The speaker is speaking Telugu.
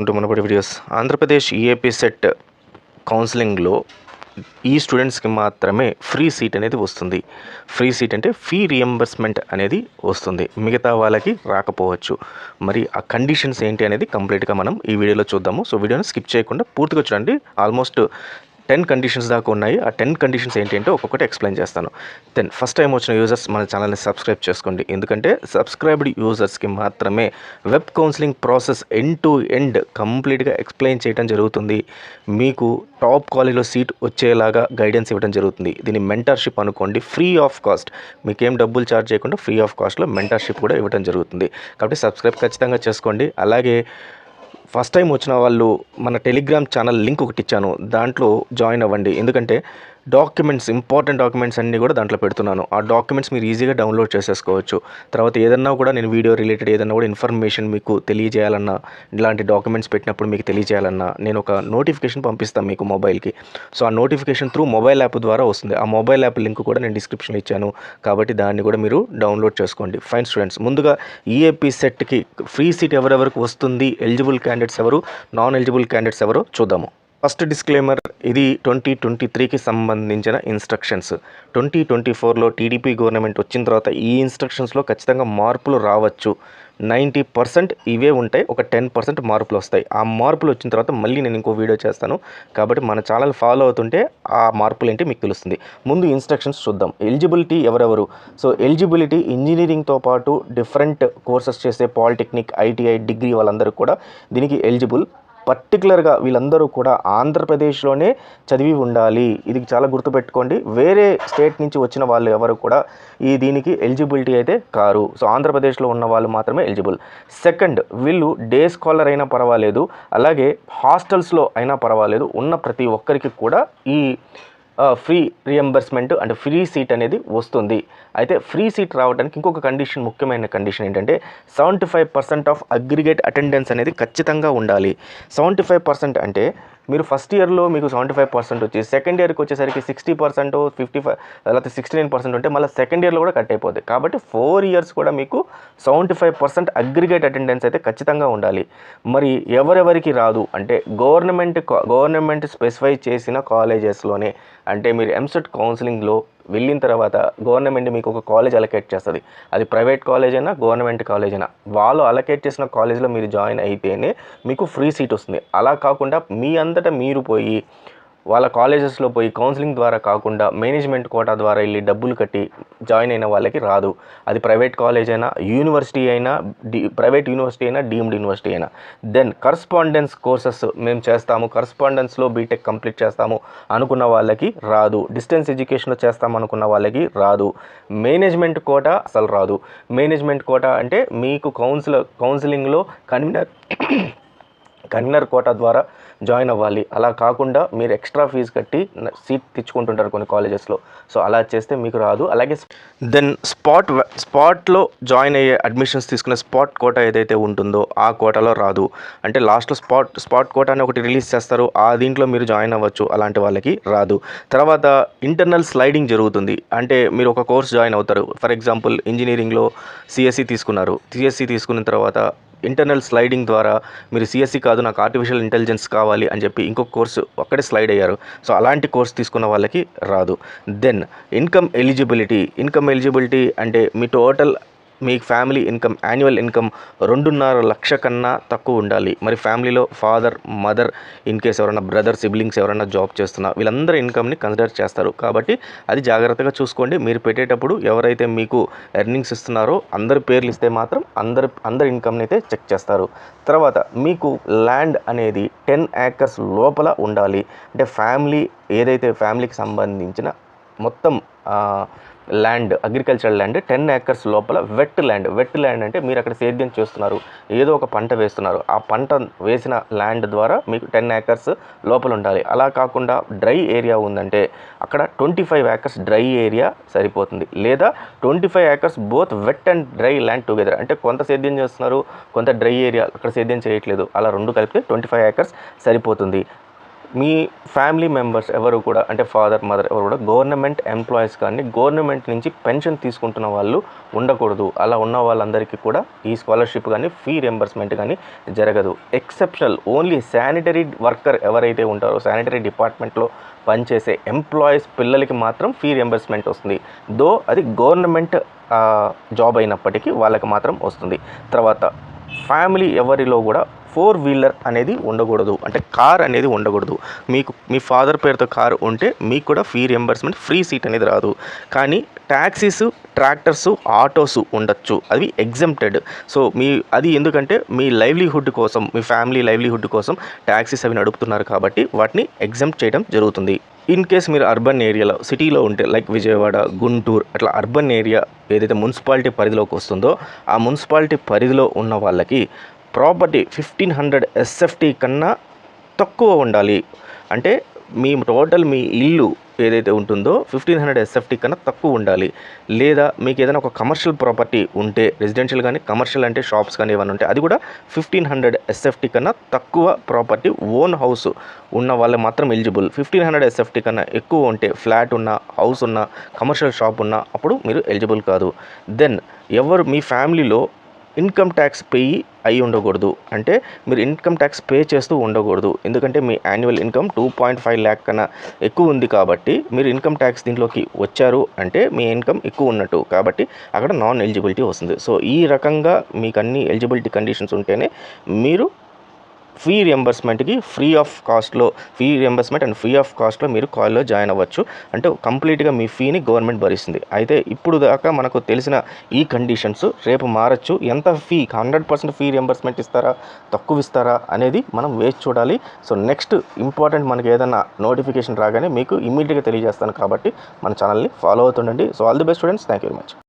ఉంటూ మునపటి వీడియోస్ ఆంధ్రప్రదేశ్ ఈఏపీ సెట్ కౌన్సిలింగ్లో ఈ స్టూడెంట్స్కి మాత్రమే ఫ్రీ సీట్ అనేది వస్తుంది. ఫ్రీ సీట్ అంటే ఫీ రియంబర్స్మెంట్ అనేది వస్తుంది. మిగతా వాళ్ళకి రాకపోవచ్చు. మరి ఆ కండిషన్స్ ఏంటి అనేది కంప్లీట్గా మనం ఈ వీడియోలో చూద్దాము. సో వీడియోని స్కిప్ చేయకుండా పూర్తిగా చూడండి. ఆల్మోస్ట్ టెన్ కండిషన్స్ దాకా ఉన్నాయి. ఆ టెన్ కండిషన్స్ ఏంటి అంటే ఒక్కొక్కటి ఎక్స్ప్లెయిన్ చేస్తాను. దెన్ ఫస్ట్ టైం వచ్చిన యూజర్స్ మన ఛానల్ని సబ్స్క్రైబ్ చేసుకోండి. ఎందుకంటే సబ్స్క్రైబ్డ్ యూజర్స్కి మాత్రమే web counselling process end to end కంప్లీట్గా ఎక్స్ప్లెయిన్ చేయడం జరుగుతుంది. మీకు టాప్ కాలేజ్లో సీట్ వచ్చేలాగా గైడెన్స్ ఇవ్వడం జరుగుతుంది. దీన్ని మెంటర్షిప్ అనుకోండి. ఫ్రీ ఆఫ్ కాస్ట్ మీకేం డబ్బులు ఛార్జ్ చేయకుండా ఫ్రీ ఆఫ్ కాస్ట్లో మెంటర్షిప్ కూడా ఇవ్వడం జరుగుతుంది. కాబట్టి సబ్స్క్రైబ్ ఖచ్చితంగా చేసుకోండి. అలాగే ఫస్ట్ టైం వచ్చిన వాళ్ళు మన టెలిగ్రామ్ ఛానల్ లింక్ ఒకటి ఇచ్చాను దాంట్లో జాయిన్ అవ్వండి. ఎందుకంటే డాక్యుమెంట్స్ ఇంపార్టెంట్ డాక్యుమెంట్స్ అన్నీ కూడా దాంట్లో పెడుతున్నాను. ఆ డాక్యుమెంట్స్ మీరు ఈజీగా డౌన్లోడ్ చేసేసుకోవచ్చు. తర్వాత ఏదన్నా కూడా నేను వీడియో రిలేటెడ్ ఏదన్నా కూడా ఇన్ఫర్మేషన్ మీకు తెలియజేయాలన్నా ఇలాంటి డాక్యుమెంట్స్ పెట్టినప్పుడు మీకు తెలియజేయాలన్నా నేను ఒక నోటిఫికేషన్ పంపిస్తాను మీకు మొబైల్కి. సో ఆ నోటిఫికేషన్ త్రూ మొబైల్ యాప్ ద్వారా వస్తుంది. ఆ మొబైల్ యాప్ లింక్ కూడా నేను డిస్క్రిప్షన్లో ఇచ్చాను. కాబట్టి దాన్ని కూడా మీరు డౌన్లోడ్ చేసుకోండి. ఫైన్ స్టూడెంట్స్ ముందుగా ఈఏపీ సెట్కి ఫ్రీ సీట్ ఎవరెవరికి వస్తుంది? ఎలిజిబుల్ క్యాండిడేట్స్ ఎవరు? నాన్ ఎలిజిబుల్ క్యాండిడేట్స్ ఎవరో చూద్దాము. ఫస్ట్ డిస్క్లైమర్ ఇది ట్వంటీ ట్వంటీ త్రీకి సంబంధించిన ఇన్స్ట్రక్షన్స్ ట్వంటీ ట్వంటీ ఫోర్లో టీడీపీ గవర్నమెంట్ వచ్చిన తర్వాత ఈ ఇన్స్ట్రక్షన్స్లో ఖచ్చితంగా మార్పులు రావచ్చు. నైంటీ పర్సెంట్ ఇవే ఉంటాయి ఒక టెన్ పర్సెంట్ మార్పులు వస్తాయి. ఆ మార్పులు వచ్చిన తర్వాత మళ్ళీ నేను ఇంకో వీడియో చేస్తాను. కాబట్టి మన ఛానల్ ఫాలో అవుతుంటే ఆ మార్పులు ఏంటి మీకు తెలుస్తుంది. ముందు ఇన్స్ట్రక్షన్స్ చూద్దాం. ఎలిజిబిలిటీ ఎవరెవరు? సో ఎలిజిబిలిటీ ఇంజనీరింగ్తో పాటు డిఫరెంట్ కోర్సెస్ చేసే పాలిటెక్నిక్ ఐటీఐ డిగ్రీ వాళ్ళందరూ కూడా దీనికి ఎలిజిబుల్ పర్టికులర్గా వీళ్ళందరూ కూడా ఆంధ్రప్రదేశ్లోనే చదివి ఉండాలి. ఇది చాలా గుర్తుపెట్టుకోండి. వేరే స్టేట్ నుంచి వచ్చిన వాళ్ళు ఎవరు కూడా ఈ దీనికి ఎలిజిబిలిటీ అయితే కారు. సో ఆంధ్రప్రదేశ్లో ఉన్న వాళ్ళు మాత్రమే ఎలిజిబుల్. సెకండ్ వీళ్ళు డే స్కాలర్ అయినా పర్వాలేదు. అలాగే హాస్టల్స్లో అయినా పర్వాలేదు. ఉన్న ప్రతి ఒక్కరికి కూడా ఈ ఫ్రీ రియంబర్స్మెంట్ అంటే ఫ్రీ సీట్ అనేది వస్తుంది. అయితే ఫ్రీ సీట్ రావడానికి ఇంకొక కండిషన్ ముఖ్యమైన కండిషన్ ఏంటంటే seventy five percent of aggregate attendance అనేది ఖచ్చితంగా ఉండాలి. సెవెంటీ ఫైవ్ పర్సెంట్ అంటే మీరు ఫస్ట్ ఇయర్లో మీకు సెవెంటీ ఫైవ్ పర్సెంట్ వచ్చి సెకండ్ ఇయర్కి వచ్చేసరికి సిక్స్టీ పర్సెంట్ ఫిఫ్టీ ఫైవ్ లేకపోతే సిక్స్టీ నైన్ పర్సెంట్ ఉంటే మళ్ళీ సెకండ్ ఇయర్లో కూడా కట్ అయిపోతుంది కాబట్టి ఫోర్ ఇయర్స్ కూడా మీకు seventy five percent aggregate attendance అయితే ఖచ్చితంగా ఉండాలి. మరి ఎవరెవరికి రాదు? అంటే గవర్నమెంట్ గవర్నమెంట్ స్పెసిఫై చేసిన కాలేజెస్లోనే అంటే మీరు ఎంసెట్ కౌన్సిలింగ్లో వెళ్ళిన తర్వాత గవర్నమెంట్ మీకు ఒక కాలేజ్ అలకేట్ చేస్తుంది. అది ప్రైవేట్ కాలేజ్ అయినా గవర్నమెంట్ కాలేజ్ అయినా. వాళ్ళు అలకేట్ చేసిన కాలేజ్లో మీరు జాయిన్ అయితేనే మీకు ఫ్రీ సీట్ వస్తుంది. అలా కాకుండా మీ అంతటా మీరు పోయి వాళ్ళ కాలేజెస్లో పోయి కౌన్సిలింగ్ ద్వారా కాకుండా మేనేజ్మెంట్ కోటా ద్వారా వెళ్ళి డబ్బులు కట్టి జాయిన్ అయిన వాళ్ళకి రాదు. అది ప్రైవేట్ కాలేజ్ అయినా యూనివర్సిటీ అయినా డి ప్రైవేట్ యూనివర్సిటీ అయినా డీమ్డ్ యూనివర్సిటీ అయినా. దెన్ కరస్పాండెన్స్ కోర్సెస్ మేము చేస్తాము. కరస్పాండెన్స్లో బీటెక్ కంప్లీట్ చేస్తాము అనుకున్న వాళ్ళకి రాదు. డిస్టెన్స్ ఎడ్యుకేషన్లో చేస్తాము అనుకున్న వాళ్ళకి రాదు. మేనేజ్మెంట్ కోట అసలు రాదు. మేనేజ్మెంట్ కోట అంటే మీకు కౌన్సిల్ కౌన్సిలింగ్లో కన్వీనర్ కన్వీనర్ కోటా ద్వారా జాయిన్ అవ్వాలి. అలా కాకుండా మీరు ఎక్స్ట్రా ఫీజు కట్టి సీట్ తెచ్చుకుంటుంటారు కొన్ని కాలేజెస్లో. సో అలా చేస్తే మీకు రాదు. అలాగే దెన్ స్పాట్ స్పాట్లో జాయిన్ అయ్యే అడ్మిషన్స్ తీసుకునే స్పాట్ కోటా ఏదైతే ఉంటుందో ఆ కోటాలో రాదు. అంటే లాస్ట్లో స్పాట్ స్పాట్ కోటా అని ఒకటి రిలీజ్ చేస్తారు. ఆ దీంట్లో మీరు జాయిన్ అవ్వచ్చు. అలాంటి వాళ్ళకి రాదు. తర్వాత ఇంటర్నల్ స్లైడింగ్ జరుగుతుంది. అంటే మీరు ఒక కోర్స్ జాయిన్ అవుతారు. ఫర్ ఎగ్జాంపుల్ ఇంజనీరింగ్లో సిఎస్సి తీసుకున్నారు. సిఎస్సి తీసుకున్న తర్వాత ఇంటర్నల్ స్లైడింగ్ ద్వారా మీరు సిఎస్సి కాదు నాకు ఆర్టిఫిషియల్ ఇంటెలిజెన్స్ కావాలి అని చెప్పి ఇంకొక కోర్సు ఒక్కడే స్లైడ్ అయ్యారు. సో అలాంటి కోర్స్ తీసుకున్న వాళ్ళకి రాదు. Then income eligibility income eligibility అంటే మీ టోటల్ మీ ఫ్యామిలీ ఇన్కమ్ యాన్యువల్ ఇన్కమ్ రెండున్నర లక్ష కన్నా తక్కువ ఉండాలి. మరి ఫ్యామిలీలో ఫాదర్ మదర్ ఇన్ కేస్ ఎవరైనా బ్రదర్ సిబ్లింగ్స్ ఎవరైనా జాబ్ చేస్తున్నా వీళ్ళందరూ ఇన్కమ్ని కన్సిడర్ చేస్తారు. కాబట్టి అది జాగ్రత్తగా చూసుకోండి. మీరు పెట్టేటప్పుడు ఎవరైతే మీకు ఎర్నింగ్స్ ఇస్తున్నారో అందరి పేర్లు ఇస్తే మాత్రం అందరి అందరి ఇన్కమ్ని అయితే చెక్ చేస్తారు. తర్వాత మీకు ల్యాండ్ అనేది టెన్ యాకర్స్ లోపల ఉండాలి. అంటే ఫ్యామిలీ ఏదైతే ఫ్యామిలీకి సంబంధించిన మొత్తం land agricultural land ten acres లోపల వెట్ ల్యాండ్ వెట్ ల్యాండ్ అంటే మీరు అక్కడ సేద్యం చేస్తున్నారు ఏదో ఒక పంట వేస్తున్నారు. ఆ పంట వేసిన ల్యాండ్ ద్వారా మీకు టెన్ ఏకర్స్ లోపల ఉండాలి. అలా కాకుండా డ్రై ఏరియా ఉందంటే అక్కడ twenty five acres dry area సరిపోతుంది. లేదా twenty five acres both wet and dry land together అంటే కొంత సేద్యం చేస్తున్నారు కొంత డ్రై ఏరియా అక్కడ సేద్యం చేయట్లేదు. అలా రెండు కలిపితే ట్వంటీ ఫైవ్ ఏకర్స్ సరిపోతుంది. మీ ఫ్యామిలీ మెంబర్స్ ఎవరు కూడా అంటే ఫాదర్ మదర్ ఎవరు కూడా గవర్నమెంట్ ఎంప్లాయీస్ కానీ గవర్నమెంట్ నుంచి పెన్షన్ తీసుకుంటున్న వాళ్ళు ఉండకూడదు. అలా ఉన్న వాళ్ళందరికీ కూడా ఈ స్కాలర్షిప్ కానీ ఫీ రియంబర్స్మెంట్ కానీ జరగదు. ఎక్సెప్షనల్ ఓన్లీ శానిటరీ వర్కర్ ఎవరైతే ఉంటారో శానిటరీ డిపార్ట్మెంట్లో పనిచేసే ఎంప్లాయీస్ పిల్లలకి మాత్రం ఫీ రియంబర్స్మెంట్ వస్తుంది. దో అది గవర్నమెంట్ జాబ్ అయినప్పటికీ వాళ్ళకి మాత్రం వస్తుంది. తర్వాత ఫ్యామిలీ ఎవరిలో కూడా ఫోర్ వీలర్ అనేది ఉండకూడదు. అంటే కార్ అనేది ఉండకూడదు. మీకు మీ ఫాదర్ పేరుతో కారు ఉంటే మీకు కూడా ఫీ రియంబర్స్మెంట్ ఫ్రీ సీట్ అనేది రాదు. కానీ ట్యాక్సీస్ ట్రాక్టర్స్ ఆటోస్ ఉండొచ్చు. అవి ఎగ్జంప్టెడ్ సో మీ అది ఎందుకంటే మీ లైవ్లీహుడ్ కోసం మీ ఫ్యామిలీ లైవ్లీహుడ్ కోసం ట్యాక్సీస్ అవి నడుపుతున్నారు కాబట్టి వాటిని ఎగ్జంప్ట్ చేయడం జరుగుతుంది. ఇన్ కేస్ మీరు అర్బన్ ఏరియాలో సిటీలో ఉంటే లైక్ విజయవాడ గుంటూరు అట్లా అర్బన్ ఏరియా ఏదైతే మున్సిపాలిటీ పరిధిలోకి వస్తుందో ఆ మున్సిపాలిటీ పరిధిలో ఉన్న వాళ్ళకి ప్రాపర్టీ ఫిఫ్టీన్ హండ్రెడ్ ఎస్ఎఫ్టీ కన్నా తక్కువ ఉండాలి. అంటే మీ టోటల్ మీ ఇల్లు ఏదైతే ఉంటుందో ఫిఫ్టీన్ హండ్రెడ్ ఎస్ఎఫ్టీ కన్నా తక్కువ ఉండాలి. లేదా మీకు ఏదైనా ఒక కమర్షియల్ ప్రాపర్టీ ఉంటే రెసిడెన్షియల్ కానీ కమర్షియల్ అంటే షాప్స్ కానీ ఏమైనా ఉంటే అది కూడా ఫిఫ్టీన్ హండ్రెడ్ ఎస్ఎఫ్టీ కన్నా తక్కువ ప్రాపర్టీ ఓన్ హౌస్ ఉన్న వాళ్ళు మాత్రం ఎలిజిబుల్. ఫిఫ్టీన్ హండ్రెడ్ ఎస్ఎఫ్టీ కన్నా ఎక్కువ ఉంటే ఫ్లాట్ ఉన్న హౌస్ ఉన్న కమర్షియల్ షాప్ ఉన్న అప్పుడు మీరు ఎలిజిబుల్ కాదు. దెన్ ఎవరు మీ ఫ్యామిలీలో ఇన్కమ్ ట్యాక్స్ పే అయి ఉండకూడదు. అంటే మీరు ఇన్కమ్ ట్యాక్స్ పే చేస్తూ ఉండకూడదు. ఎందుకంటే మీ annual income two point five lakh కన్నా ఎక్కువ ఉంది కాబట్టి మీరు ఇన్కమ్ ట్యాక్స్ దీంట్లోకి వచ్చారు అంటే మీ ఇన్కమ్ ఎక్కువ ఉన్నట్టు. కాబట్టి అక్కడ నాన్ ఎలిజిబిలిటీ వస్తుంది. సో ఈ రకంగా మీకు అన్ని ఎలిజిబిలిటీ కండిషన్స్ ఉంటేనే మీరు ఫీ రియంబర్స్మెంట్కి ఫ్రీ ఆఫ్ కాస్ట్లో fee reimbursement and free of కాస్ట్లో మీరు కాల్లో జాయిన్ అవ్వచ్చు. అంటే కంప్లీట్గా మీ ఫీని గవర్నమెంట్ భరిస్తుంది. అయితే ఇప్పుడు దాకా మనకు తెలిసిన ఈ కండిషన్స్ రేపు మారచ్చు. ఎంత fee hundred percent fee reimbursement ఇస్తారా తక్కువ ఇస్తారా అనేది మనం వేచి చూడాలి. సో నెక్స్ట్ ఇంపార్టెంట్ మనకి ఏదైనా నోటిఫికేషన్ రాగానే మీకు ఇమ్మీడియట్గా తెలియజేస్తాను కాబట్టి మన ఛానల్ని follow అవుతుండండి. So all the best students thank you very much